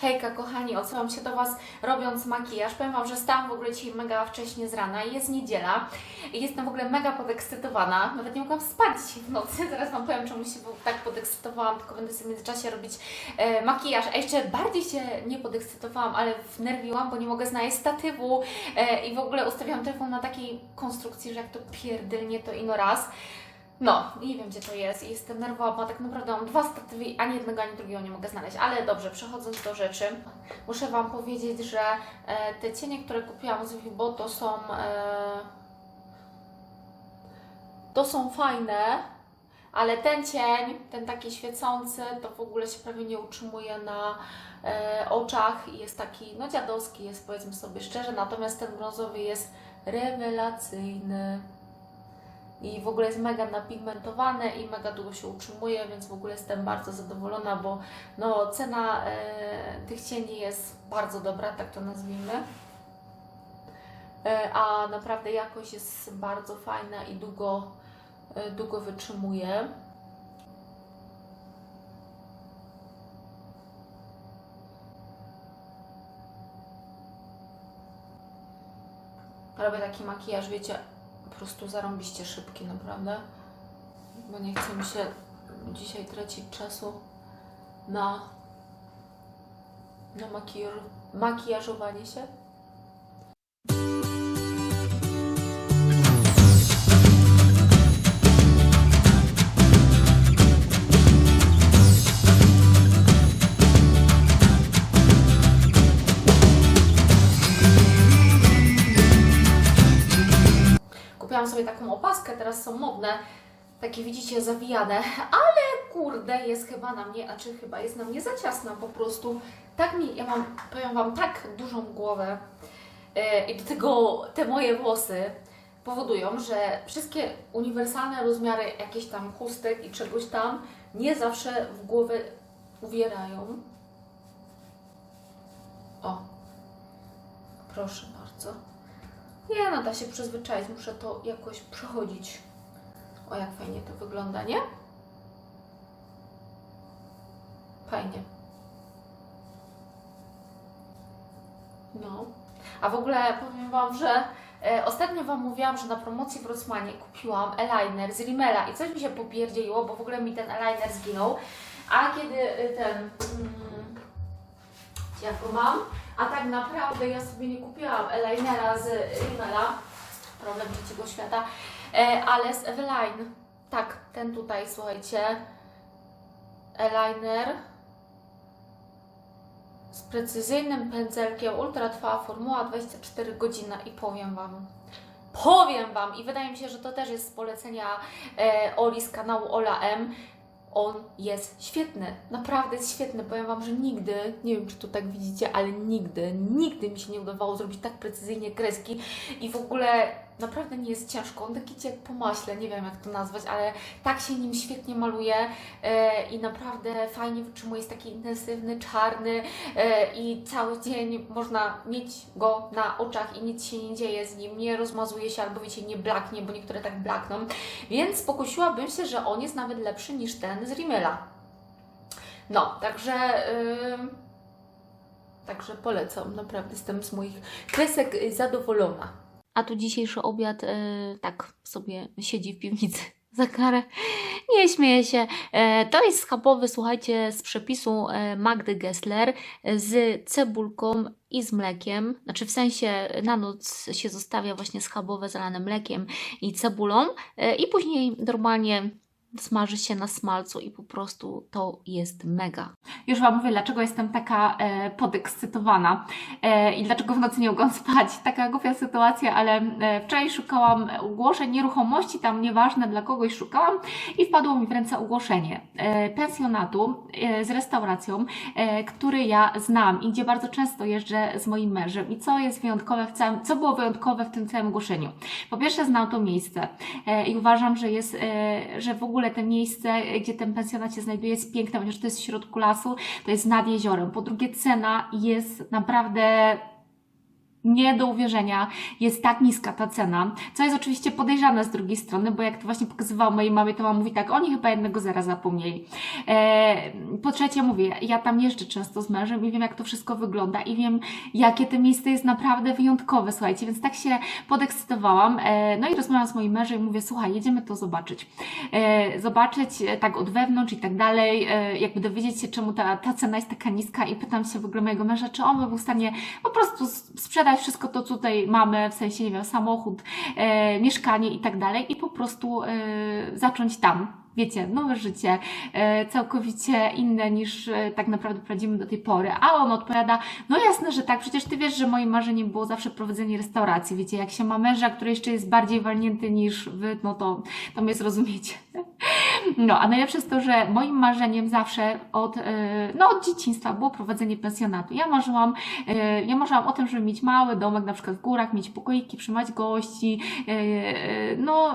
Hejka kochani, odsyłam się do Was robiąc makijaż. Powiem Wam, że stałam w ogóle dzisiaj mega wcześnie z rana. Jest niedziela jestem w ogóle mega podekscytowana. Nawet nie mogłam spać w nocy. Zaraz Wam powiem, czemu się tak podekscytowałam, tylko będę sobie w międzyczasie robić e, makijaż. A jeszcze bardziej się nie podekscytowałam, ale wnerwiłam, bo nie mogę znaleźć statywu e, i w ogóle ustawiłam telefon na takiej konstrukcji, że jak to pierdylnie, to ino raz. No, nie wiem gdzie to jest i jestem nerwowa, bo tak naprawdę mam dwa statywy, ani jednego, ani drugiego nie mogę znaleźć. Ale dobrze, przechodząc do rzeczy, muszę Wam powiedzieć, że e, te cienie, które kupiłam z Vibo, to są e, to są fajne, ale ten cień, ten taki świecący, to w ogóle się prawie nie utrzymuje na e, oczach i jest taki, no dziadowski jest powiedzmy sobie szczerze, natomiast ten brązowy jest rewelacyjny i w ogóle jest mega napigmentowany i mega długo się utrzymuje, więc w ogóle jestem bardzo zadowolona, bo no, cena e, tych cieni jest bardzo dobra, tak to nazwijmy. E, a naprawdę jakość jest bardzo fajna i długo, e, długo wytrzymuje. Robię taki makijaż, wiecie, po prostu zarąbiście szybki, naprawdę. Bo nie chcę mi się dzisiaj tracić czasu na, na makijaż, makijażowanie się. Sobie taką opaskę, teraz są modne, takie widzicie zawijane, ale kurde, jest chyba na mnie, a czy chyba jest na mnie za ciasna po prostu. Tak mi, ja mam, powiem Wam, tak dużą głowę yy, i do tego te moje włosy powodują, że wszystkie uniwersalne rozmiary jakichś tam chustek i czegoś tam nie zawsze w głowę uwierają. O, proszę bardzo. Nie no, da się przyzwyczaić, muszę to jakoś przechodzić. O, jak fajnie to wygląda, nie? Fajnie. No. A w ogóle powiem Wam, że e, ostatnio Wam mówiłam, że na promocji w Rossmanie kupiłam eyeliner z Rimmela i coś mi się popierdzieliło, bo w ogóle mi ten eyeliner zginął. A kiedy y, ten... Mm, jak go mam? A tak naprawdę ja sobie nie kupiłam eyelinera z Rimmela, problem trzeciego świata, e, ale z Eveline. Tak, ten tutaj, słuchajcie, eyeliner z precyzyjnym pędzelkiem, ultra trwała formuła 24 godziny i powiem Wam, powiem Wam i wydaje mi się, że to też jest z polecenia e, Oli z kanału Ola M, on jest świetny, naprawdę jest świetny. Powiem Wam, że nigdy, nie wiem czy to tak widzicie, ale nigdy, nigdy mi się nie udawało zrobić tak precyzyjnie kreski i w ogóle naprawdę nie jest ciężko. On taki jak po maśle, nie wiem jak to nazwać, ale tak się nim świetnie maluje e, i naprawdę fajnie wytrzymuje. Jest taki intensywny, czarny e, i cały dzień można mieć go na oczach i nic się nie dzieje z nim, nie rozmazuje się albo wiecie, nie blaknie, bo niektóre tak blakną. Więc pokusiłabym się, że on jest nawet lepszy niż ten z Rimmela. No, także. Yy, także polecam, naprawdę jestem z moich kresek zadowolona. A tu dzisiejszy obiad yy, tak sobie siedzi w piwnicy za karę. Nie śmieję się. E, To jest schabowy, słuchajcie, z przepisu e, Magdy Gessler e, z cebulką i z mlekiem. Znaczy w sensie na noc się zostawia właśnie schabowe zalane mlekiem i cebulą e, i później normalnie smaży się na smalcu i po prostu to jest mega. Już Wam mówię, dlaczego jestem taka e, podekscytowana e, i dlaczego w nocy nie mogłam spać. Taka głupia sytuacja, ale e, wczoraj szukałam ogłoszeń nieruchomości, tam nieważne dla kogoś szukałam i wpadło mi w ręce ogłoszenie e, pensjonatu e, z restauracją, e, który ja znam i gdzie bardzo często jeżdżę z moim mężem. I co jest wyjątkowe w całym, co było wyjątkowe w tym całym ogłoszeniu? Po pierwsze znam to miejsce e, i uważam, że jest, e, że w ogóle to miejsce, e, gdzie ten pensjonat się znajduje jest piękne, ponieważ to jest w środku lasu, to jest nad jeziorem. Po drugie cena jest naprawdę nie do uwierzenia jest tak niska ta cena, co jest oczywiście podejrzane z drugiej strony, bo jak to właśnie pokazywałam mojej mamie, to mama mówi tak, oni chyba jednego zera zapomnieli. E, po trzecie mówię, ja tam jeżdżę często z mężem i wiem jak to wszystko wygląda i wiem jakie to miejsce jest naprawdę wyjątkowe, słuchajcie, więc tak się podekscytowałam, e, no i rozmawiam z moim mężem i mówię, słuchaj, jedziemy to zobaczyć. E, zobaczyć e, tak od wewnątrz i tak dalej, e, jakby dowiedzieć się czemu ta, ta cena jest taka niska i pytam się w ogóle mojego męża, czy on by był w stanie po prostu s- sprzedać wszystko to, co tutaj mamy, w sensie, nie wiem, samochód, e, mieszkanie i tak dalej i po prostu e, zacząć tam. Wiecie, nowe życie, e, całkowicie inne niż e, tak naprawdę prowadzimy do tej pory. A on odpowiada, no jasne, że tak, przecież ty wiesz, że moim marzeniem było zawsze prowadzenie restauracji. Wiecie, jak się ma męża, który jeszcze jest bardziej walnięty niż wy, no to, to mnie zrozumiecie. No, a najlepsze jest to, że moim marzeniem zawsze od, e, no, od dzieciństwa było prowadzenie pensjonatu. Ja marzyłam, e, ja marzyłam o tym, żeby mieć mały domek, na przykład w górach, mieć pokoiki, przyjmować gości, e, no,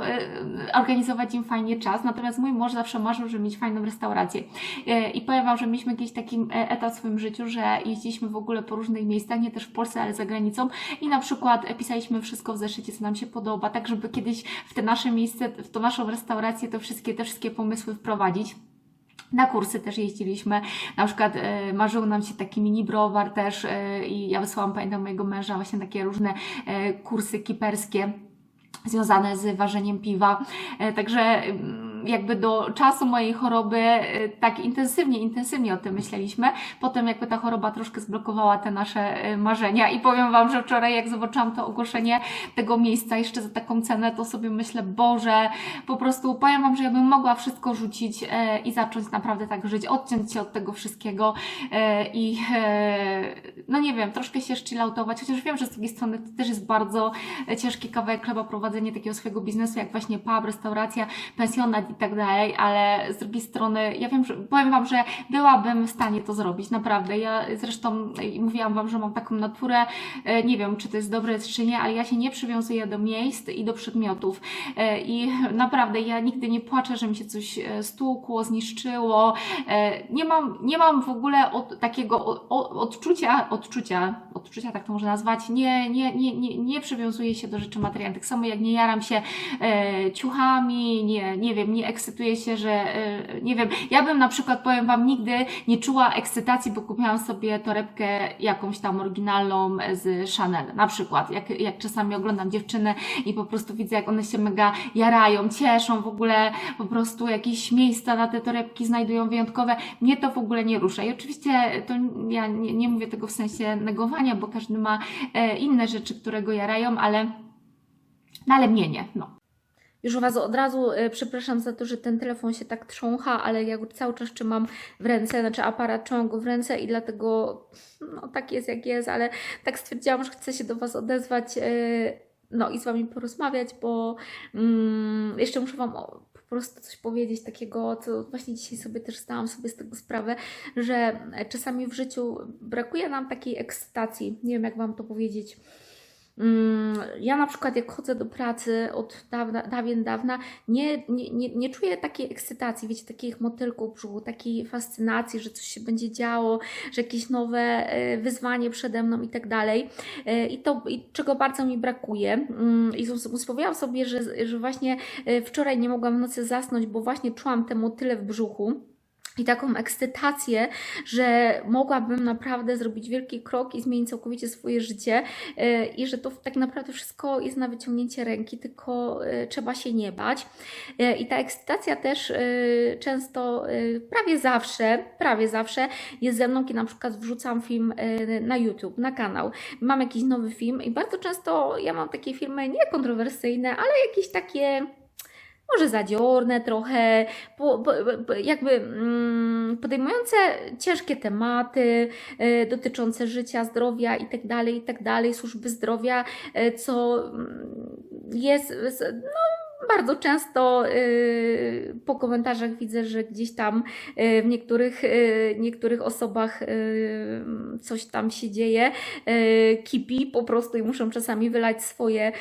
organizować im fajnie czas. Natomiast mój mąż zawsze marzył, żeby mieć fajną restaurację. I powiem Wam, że mieliśmy jakiś taki etap w swoim życiu, że jeździliśmy w ogóle po różnych miejscach, nie też w Polsce, ale za granicą i na przykład pisaliśmy wszystko w zeszycie, co nam się podoba, tak żeby kiedyś w te nasze miejsce, w tą naszą restaurację, to wszystkie, te wszystkie pomysły wprowadzić. Na kursy też jeździliśmy. Na przykład e, marzył nam się taki mini browar też e, i ja wysłałam, pamiętam, mojego męża właśnie takie różne e, kursy kiperskie związane z ważeniem piwa. Także mm, jakby do czasu mojej choroby e, tak intensywnie, intensywnie o tym myśleliśmy. Potem jakby ta choroba troszkę zblokowała te nasze e, marzenia i powiem Wam, że wczoraj jak zobaczyłam to ogłoszenie tego miejsca jeszcze za taką cenę, to sobie myślę, Boże, po prostu powiem Wam, że ja bym mogła wszystko rzucić e, i zacząć naprawdę tak żyć, odciąć się od tego wszystkiego i no nie wiem, troszkę się chilloutować, chociaż wiem, że z drugiej strony to też jest bardzo ciężki kawałek chleba prowadzenie takiego swojego biznesu, jak właśnie pub, restauracja, pensjonat i tak dalej, ale z drugiej strony ja wiem, że powiem Wam, że byłabym w stanie to zrobić, naprawdę. Ja zresztą e, mówiłam Wam, że mam taką naturę, e, nie wiem, czy to jest dobre czy nie, ale ja się nie przywiązuję do miejsc i do przedmiotów E, i naprawdę ja nigdy nie płaczę, że mi się coś stłukło, zniszczyło. Nie mam, nie mam w ogóle od, takiego odczucia, odczucia, odczucia tak to można nazwać, nie, nie, nie, nie, nie przywiązuję się do rzeczy materialnych. Tak samo jak nie jaram się ciuchami, nie, nie wiem, nie ekscytuję się, że e, nie wiem, ja bym na przykład, powiem Wam, nigdy nie czuła ekscytacji, bo kupiłam sobie torebkę jakąś tam oryginalną z Chanel, na przykład, jak, jak czasami oglądam dziewczyny i po prostu widzę, jak one się mega jarają, cieszą, w ogóle po prostu jakieś miejsca na te torebki znajdują wyjątkowe, mnie to w ogóle nie rusza. I oczywiście to ja nie, nie mówię tego w sensie negowania, bo każdy ma e, inne rzeczy, które go jarają, ale no ale mnie nie, no. Już Was od razu e, przepraszam za to, że ten telefon się tak trzącha, ale ja go cały czas trzymam w ręce, znaczy aparat trzymam go w ręce i dlatego no tak jest jak jest, ale tak stwierdziłam, że chcę się do Was odezwać e, no i z Wami porozmawiać, bo mm, jeszcze muszę Wam o, po prostu coś powiedzieć takiego, co właśnie dzisiaj sobie też zdałam sobie z tego sprawę, że czasami w życiu brakuje nam takiej ekscytacji, nie wiem jak Wam to powiedzieć, Ja na przykład jak chodzę do pracy od dawna, dawien dawna, nie, nie, nie, nie czuję takiej ekscytacji, wiecie, takich motylków w brzuchu, takiej fascynacji, że coś się będzie działo, że jakieś nowe e, wyzwanie przede mną i tak dalej. E, I to, i czego bardzo mi brakuje. Mm, I us- uspokoiłam sobie, że, że właśnie e, wczoraj nie mogłam w nocy zasnąć, bo właśnie czułam te motyle w brzuchu i taką ekscytację, że mogłabym naprawdę zrobić wielki krok i zmienić całkowicie swoje życie e, i że to tak naprawdę wszystko jest na wyciągnięcie ręki, tylko e, trzeba się nie bać. E, I ta ekscytacja też często, prawie zawsze, prawie zawsze jest ze mną, kiedy na przykład wrzucam film na YouTube, na kanał. Mam jakiś nowy film i bardzo często ja mam takie filmy nie kontrowersyjne, ale jakieś takie może zadziorne trochę, po, po, jakby mm, podejmujące ciężkie tematy e, dotyczące życia, zdrowia i tak dalej, i tak służby zdrowia, e, co mm, jest no, bardzo często y, po komentarzach widzę, że gdzieś tam y, w niektórych, y, niektórych osobach coś tam się dzieje, kipi po prostu i muszą czasami wylać swoje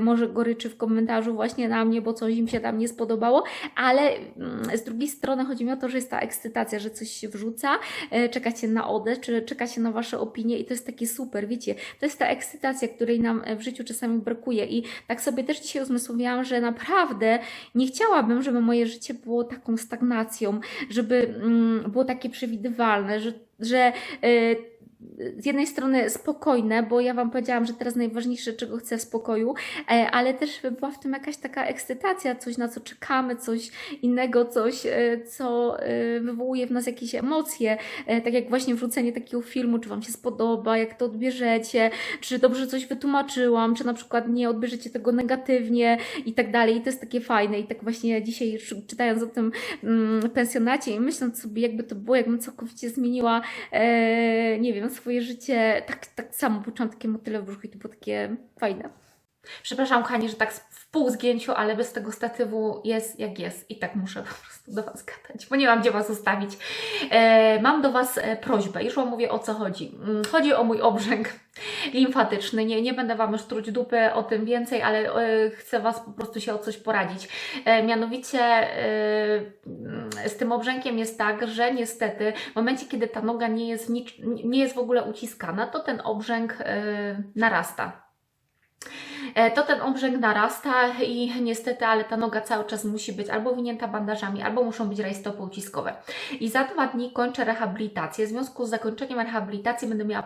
może goryczy w komentarzu właśnie na mnie, bo coś im się tam nie spodobało, ale mm, z drugiej strony chodzi mi o to, że jest ta ekscytacja, że coś się wrzuca, e, czekacie na odę, czy czekacie na Wasze opinie i to jest takie super, wiecie, to jest ta ekscytacja, której nam w życiu czasami brakuje i tak sobie też dzisiaj uzmysłowiłam, że naprawdę nie chciałabym, żeby moje życie było taką stagnacją, żeby mm, było takie przewidywalne, że, że e, z jednej strony spokojne, bo ja Wam powiedziałam, że teraz najważniejsze, czego chcę spokoju, e, ale też była w tym jakaś taka ekscytacja, coś na co czekamy, coś innego, coś, e, co e, wywołuje w nas jakieś emocje, tak jak właśnie wrzucenie takiego filmu, czy Wam się spodoba, jak to odbierzecie, czy dobrze coś wytłumaczyłam, czy na przykład nie odbierzecie tego negatywnie i tak dalej. I to jest takie fajne. I tak właśnie dzisiaj czytając o tym mm, pensjonacie i myśląc sobie, jakby to było, jakbym całkowicie zmieniła, nie wiem, swoje życie, tak, tak samo początkiem motyle w brzuchu i to było takie fajne. Przepraszam, kochani, że tak w pół zgięciu, ale bez tego statywu jest jak jest. I tak muszę po prostu do Was gadać, bo nie mam gdzie Was ustawić. E, mam do Was e, prośbę, już Wam mówię o co chodzi. Mm, Chodzi o mój obrzęk limfatyczny. Nie, nie będę Wam już truć dupy o tym więcej, ale e, chcę Was po prostu się o coś poradzić. E, mianowicie e, z tym obrzękiem jest tak, że niestety w momencie, kiedy ta noga nie jest, nie jest w ogóle uciskana, to ten obrzęk e, narasta. E, to ten obrzęk narasta i niestety, ale ta noga cały czas musi być albo winięta bandażami, albo muszą być rajstopy uciskowe. I za dwa dni kończę rehabilitację. W związku z zakończeniem rehabilitacji będę miała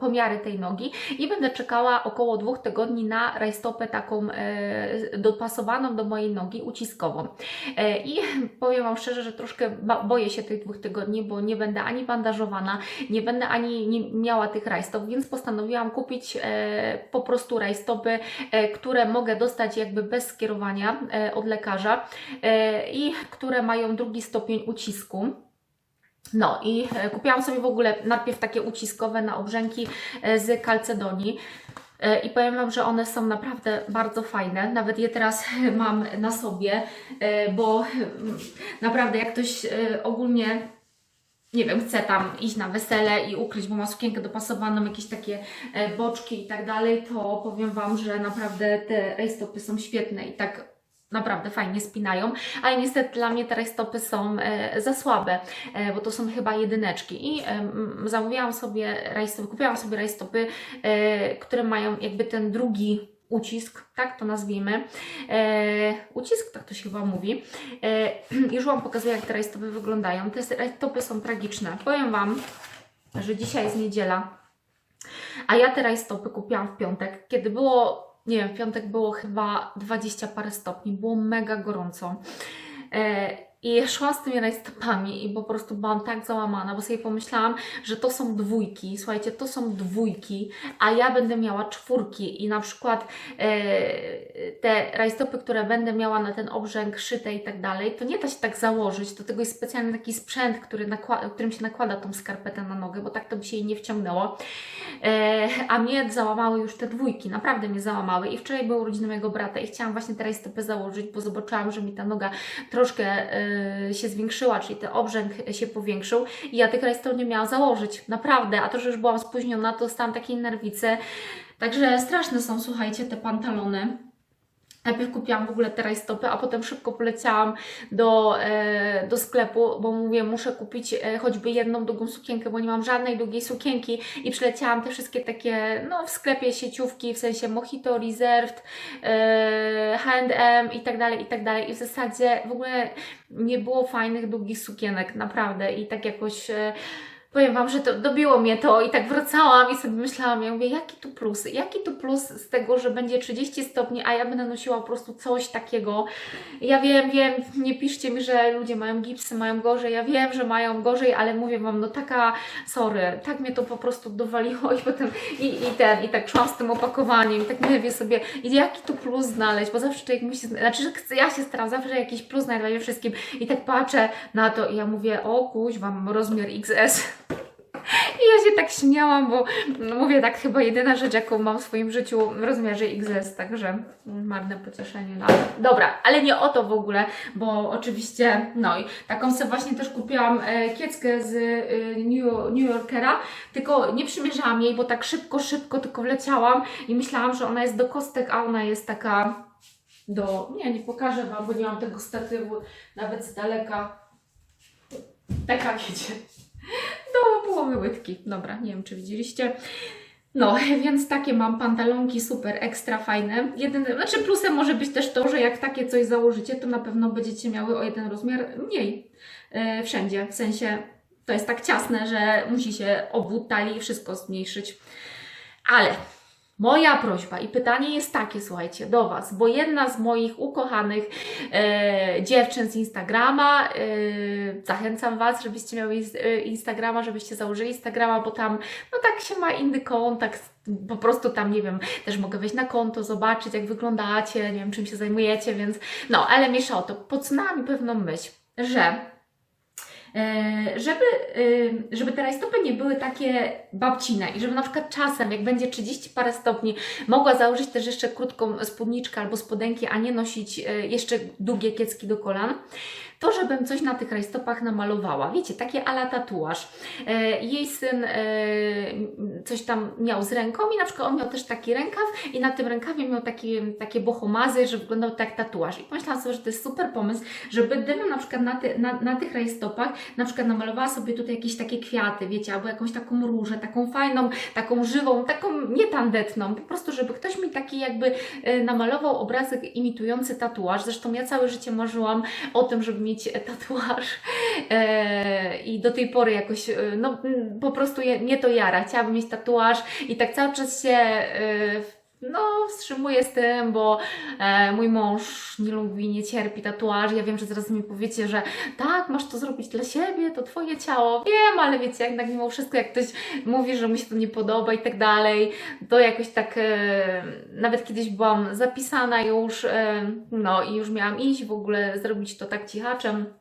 pomiary tej nogi i będę czekała około dwóch tygodni na rajstopę taką e, dopasowaną do mojej nogi, uciskową. E, I powiem Wam szczerze, że troszkę boję się tych dwóch tygodni, bo nie będę ani bandażowana, nie będę ani nie miała tych rajstop, więc postanowiłam kupić e, po prostu rajstopy, które mogę dostać jakby bez skierowania e, od lekarza e, i które mają drugi stopień ucisku. No i e, kupiłam sobie w ogóle najpierw takie uciskowe na obrzęki e, z kalcedonii. E, I powiem Wam, że one są naprawdę bardzo fajne. Nawet je teraz mam na sobie, e, bo mm, naprawdę jak ktoś e, ogólnie nie wiem, chce tam iść na wesele i ukryć, bo ma sukienkę dopasowaną, jakieś takie e, boczki i tak dalej, to powiem Wam, że naprawdę te rajstopy są świetne i tak naprawdę fajnie spinają, ale niestety dla mnie te rajstopy są e, za słabe, e, bo to są chyba jedyneczki. I zamówiłam sobie rajstopy, kupiłam sobie rajstopy, które mają jakby ten drugi ucisk, tak to nazwijmy. E, ucisk, tak to się chyba mówi. E, już Wam pokazuję, jak te rajstopy wyglądają. Te rajstopy są tragiczne. Powiem Wam, że dzisiaj jest niedziela, a ja te rajstopy kupiłam w piątek, kiedy było, nie wiem, w piątek było chyba 20 parę stopni, było mega gorąco. E, i szłam z tymi rajstopami i po prostu byłam tak załamana, bo sobie pomyślałam, że to są dwójki. Słuchajcie, to są dwójki, a ja będę miała czwórki i na przykład e, te rajstopy, które będę miała na ten obrzęk szyte i tak dalej, to nie da się tak założyć. Do tego jest specjalny taki sprzęt, który którym się nakłada tą skarpetę na nogę, bo tak to by się jej nie wciągnęło. E, a mnie załamały już te dwójki, naprawdę mnie załamały. I wczoraj były urodziny mojego brata i chciałam właśnie te rajstopy założyć, bo zobaczyłam, że mi ta noga troszkę e, się zwiększyła, czyli ten obrzęk się powiększył i ja tych rajstop nie miałam założyć, naprawdę. A to, że już byłam spóźniona, to dostałam takiej nerwicy. Także straszne są, słuchajcie, te pantalony. Najpierw kupiłam w ogóle te rajstopy, a potem szybko poleciałam do, e, do sklepu, bo mówię, muszę kupić e, choćby jedną długą sukienkę, bo nie mam żadnej długiej sukienki. I przyleciałam te wszystkie takie, no w sklepie sieciówki, w sensie Mojito, Reserved, e, H&M i tak dalej, i tak dalej. I w zasadzie w ogóle nie było fajnych długich sukienek, naprawdę. I tak jakoś... E, Powiem Wam, że to dobiło mnie to i tak wracałam i sobie myślałam, ja mówię, jaki tu plus, jaki tu plus z tego, że będzie 30 stopni, a ja będę nosiła po prostu coś takiego. Ja wiem, wiem, nie piszcie mi, że ludzie mają gipsy, mają gorzej, ja wiem, że mają gorzej, ale mówię Wam, no taka, sorry, tak mnie to po prostu dowaliło i potem i, i ten, i tak szłam z tym opakowaniem i tak mówię sobie, i jaki tu plus znaleźć, bo zawsze człowiek musi, znaczy, że ja się staram zawsze jakiś plus znajdować we wszystkim i tak patrzę na to i ja mówię, o kuźwa, mam rozmiar XS. Ja się tak śmiałam, bo no, mówię tak, chyba jedyna rzecz, jaką mam w swoim życiu w rozmiarze XS, także marne pocieszenie. No, dobra, ale nie o to w ogóle, bo oczywiście, no i taką sobie właśnie też kupiłam e, kieckę z e, New, New Yorkera, tylko nie przymierzałam jej, bo tak szybko, szybko tylko wleciałam i myślałam, że ona jest do kostek, a ona jest taka do... Nie, nie pokażę Wam, bo nie mam tego statywu nawet z daleka. Taka wiecie, do połowy łydki. Dobra, nie wiem czy widzieliście. No, więc takie mam pantalonki super ekstra fajne. Jedyny, znaczy plusem może być też to, że jak takie coś założycie, to na pewno będziecie miały o jeden rozmiar mniej e, wszędzie. W sensie to jest tak ciasne, że musi się obwód talii wszystko zmniejszyć. Ale moja prośba i pytanie jest takie, słuchajcie, do Was, bo jedna z moich ukochanych e, dziewczyn z Instagrama, e, zachęcam Was, żebyście miały e, Instagrama, żebyście założyli Instagrama, bo tam, no tak się ma inny kontakt, po prostu tam, nie wiem, też mogę wejść na konto, zobaczyć jak wyglądacie, nie wiem czym się zajmujecie, więc no, ale mniejsza o to, podsunęła mi pewną myśl, że żeby, e, żeby te rajstopy nie były takie babcine i żeby na przykład czasem, jak będzie 30 parę stopni, mogła założyć też jeszcze krótką spódniczkę albo spodenki, a nie nosić e, jeszcze długie kiecki do kolan, to żebym coś na tych rajstopach namalowała. Wiecie, takie ala tatuaż. E, Jej syn e, coś tam miał z ręką i na przykład on miał też taki rękaw i na tym rękawie miał takie, takie bohomazy, że wyglądał tak tatuaż. I pomyślałam sobie, że to jest super pomysł, żeby gdybym na przykład na, ty, na, na tych rajstopach na przykład namalowała sobie tutaj jakieś takie kwiaty, wiecie, albo jakąś taką różę, taką fajną, taką żywą, taką nie tandetną, po prostu, żeby ktoś mi taki jakby e, namalował obrazek imitujący tatuaż. Zresztą ja całe życie marzyłam o tym, żeby mieć e, tatuaż e, i do tej pory jakoś, no po prostu je, mnie to jara. Chciałabym mieć tatuaż i tak cały czas się e, no, wstrzymuję z tym, bo e, mój mąż nie lubi, nie cierpi tatuaży. Ja wiem, że zaraz mi powiecie, że tak, masz to zrobić dla siebie, to Twoje ciało. Wiem, ale wiecie, jednak mimo wszystko, jak ktoś mówi, że mu się to nie podoba i tak dalej, to jakoś tak, e, nawet kiedyś byłam zapisana już, e, no i już miałam iść w ogóle, zrobić to tak cichaczem.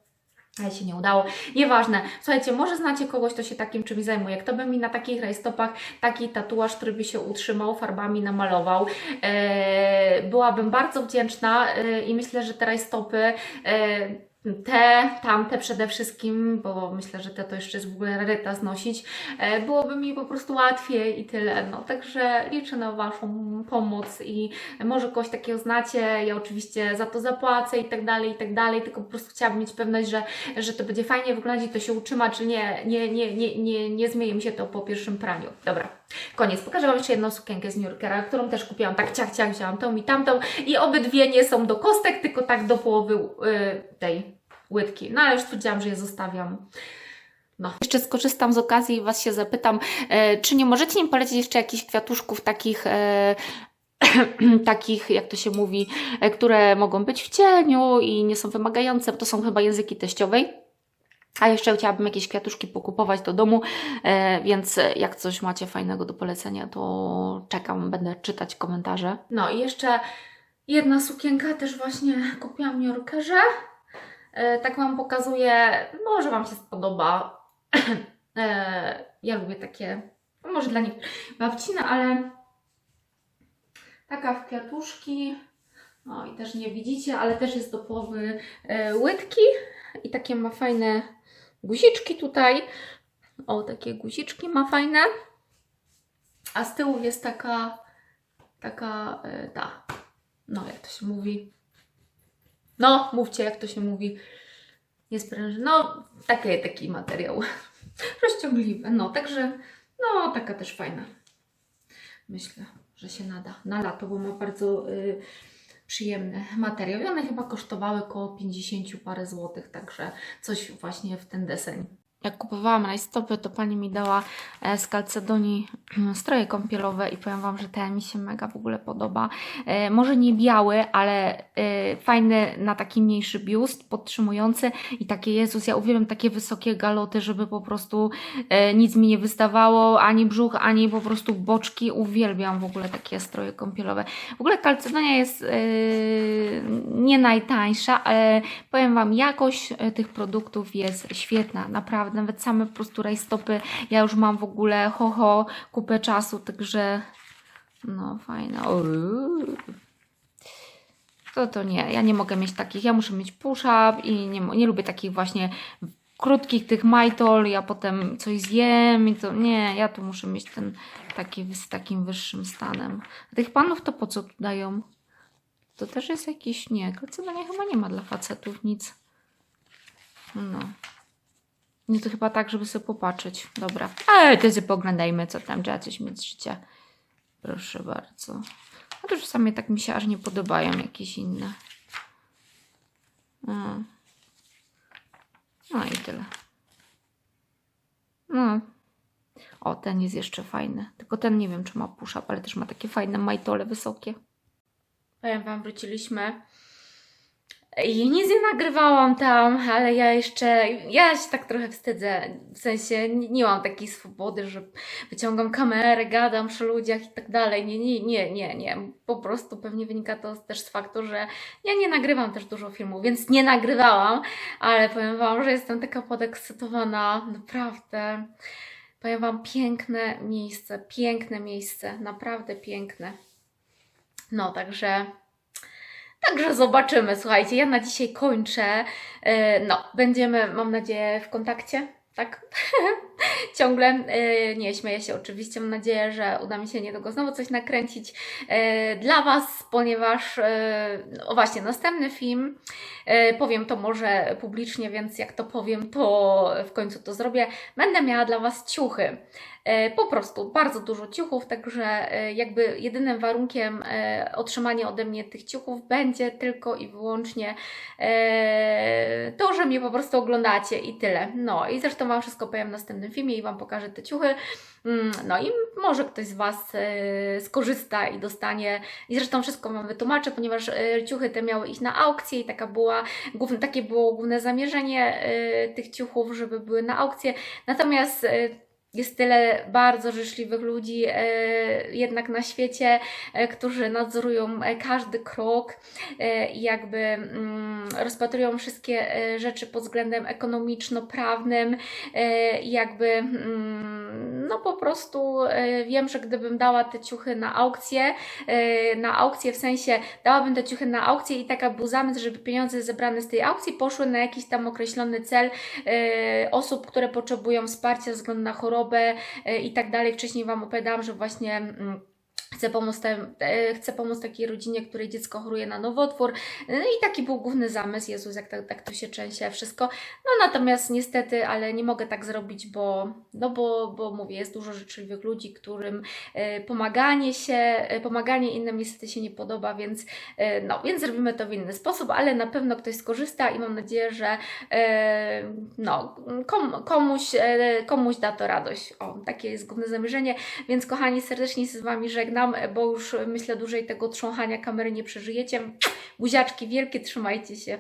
Ale się nie udało. Nieważne. Słuchajcie, może znacie kogoś, kto się takim czymś zajmuje. Kto by mi na takich rajstopach taki tatuaż, który by się utrzymał, farbami namalował. E, byłabym bardzo wdzięczna e, i myślę, że te rajstopy e, te, tamte przede wszystkim, bo myślę, że te to jeszcze jest w ogóle raryta znosić, e, byłoby mi po prostu łatwiej i tyle. No, także liczę na Waszą pomoc i może kogoś takiego znacie, ja oczywiście za to zapłacę i tak dalej, i tak dalej, tylko po prostu chciałabym mieć pewność, że, że to będzie fajnie wyglądać i to się utrzyma, czy nie, nie, nie, nie, nie, nie zmieni mi się to po pierwszym praniu. Dobra, koniec. Pokażę Wam jeszcze jedną sukienkę z New Yorkera, którą też kupiłam tak ciach, ciach, wzięłam tą i tamtą i obydwie nie są do kostek, tylko tak do połowy yy, tej łydki. No ale już stwierdziłam, że je zostawiam. No. Jeszcze skorzystam z okazji i Was się zapytam, e, czy nie możecie mi polecić jeszcze jakichś kwiatuszków takich, e, takich, jak to się mówi, e, które mogą być w cieniu i nie są wymagające, bo to są chyba języki teściowej. A jeszcze chciałabym jakieś kwiatuszki pokupować do domu, e, więc jak coś macie fajnego do polecenia, to czekam, będę czytać komentarze. No i jeszcze jedna sukienka też właśnie kupiłam w New Yorkerze. E, tak Wam pokazuję, może Wam się spodoba. e, ja lubię takie, może dla nich babcina, ale taka w kwiatuszki. No i też nie widzicie, ale też jest do połowy e, łydki i takie ma fajne guziczki tutaj. O, takie guziczki ma fajne. A z tyłu jest taka, taka e, ta, no jak to się mówi, no, mówcie, jak to się mówi. Nie spręży. No, taki, taki materiał. Rozciągliwy. No, także, no, taka też fajna. Myślę, że się nada na lato, bo ma bardzo y, przyjemny materiał. I one chyba kosztowały około 50 parę złotych, także coś właśnie w ten deseń. Jak kupowałam rajstopy, to pani mi dała e, z Calcedonii stroje kąpielowe i powiem Wam, że ten mi się mega w ogóle podoba. E, może nie biały, ale e, fajny na taki mniejszy biust, podtrzymujący i takie, Jezus, ja uwielbiam takie wysokie galoty, żeby po prostu nic mi nie wystawało, ani brzuch, ani po prostu boczki. Uwielbiam w ogóle takie stroje kąpielowe. W ogóle Calcedonia jest nie najtańsza, ale powiem Wam, jakość e, tych produktów jest świetna, naprawdę nawet same po prostu rajstopy, ja już mam w ogóle ho, ho kupę czasu, także no fajne. To to nie, ja nie mogę mieć takich, ja muszę mieć push-up i nie, nie lubię takich właśnie krótkich tych majtol, ja potem coś zjem i to nie, ja tu muszę mieć ten taki z takim wyższym stanem. A tych panów to po co tu dają? To też jest jakiś, nie, kalcedonia chyba nie ma dla facetów nic. No. Nie, to chyba tak, żeby sobie popatrzeć. Dobra. Ale to sobie poglądajmy, co tam coś mieć z życia. Proszę bardzo. No to same tak mi się aż nie podobają jakieś inne. No, no i tyle. No. O, ten jest jeszcze fajny. Tylko ten nie wiem, czy ma push-up, ale też ma takie fajne majtole wysokie. Powiem Wam, wróciliśmy. I nic nie nagrywałam tam, ale ja jeszcze, ja się tak trochę wstydzę, w sensie nie, nie mam takiej swobody, że wyciągam kamerę, gadam przy ludziach i tak dalej, nie, nie, nie, nie, nie, po prostu pewnie wynika to też z faktu, że ja nie nagrywam też dużo filmów, więc nie nagrywałam, ale powiem Wam, że jestem taka podekscytowana, naprawdę, powiem Wam, piękne miejsce, piękne miejsce, naprawdę piękne. No, także Także zobaczymy. Słuchajcie, ja na dzisiaj kończę. E, No, będziemy, mam nadzieję, w kontakcie, tak? Ciągle. E, Nie, śmieję się oczywiście. Mam nadzieję, że uda mi się niedługo znowu coś nakręcić e, dla Was, ponieważ, e, o właśnie, następny film, powiem to może publicznie, więc jak to powiem, to w końcu to zrobię. Będę miała dla Was ciuchy. Po prostu bardzo dużo ciuchów, także jakby jedynym warunkiem otrzymania ode mnie tych ciuchów będzie tylko i wyłącznie to, że mnie po prostu oglądacie i tyle. No i zresztą Wam wszystko powiem w następnym filmie i Wam pokażę te ciuchy. Mm, No i może ktoś z Was e, skorzysta i dostanie. I zresztą wszystko Wam wytłumaczę, ponieważ e, ciuchy te miały iść na aukcję i taka była, główne, takie było główne zamierzenie e, tych ciuchów, żeby były na aukcję. Natomiast jest tyle bardzo życzliwych ludzi e, jednak na świecie, e, którzy nadzorują e, każdy krok i jakby mm, rozpatrują wszystkie rzeczy pod względem ekonomiczno-prawnym jakby mm, no po prostu wiem, że gdybym dała te ciuchy na aukcję, na aukcję w sensie dałabym te ciuchy na aukcję i taka był zamysł, żeby pieniądze zebrane z tej aukcji poszły na jakiś tam określony cel osób, które potrzebują wsparcia ze względu na chorobę e, i tak dalej. Wcześniej Wam opowiadałam, że właśnie mm, chcę pomóc, tem, e, chcę pomóc takiej rodzinie, której dziecko choruje na nowotwór. No i taki był główny zamysł. Jezus, jak tak, tak to się trzęsie wszystko. No natomiast niestety, ale nie mogę tak zrobić, bo, no bo, bo mówię, jest dużo życzliwych ludzi, którym e, pomaganie się, e, pomaganie innym niestety się nie podoba, więc e, no, więc zrobimy to w inny sposób, ale na pewno ktoś skorzysta i mam nadzieję, że e, no, kom, komuś, e, komuś da to radość. O, takie jest główne zamierzenie, więc kochani, serdecznie się z Wami żegnam, bo już myślę dłużej tego trząchania kamery nie przeżyjecie. Buziaczki wielkie, trzymajcie się.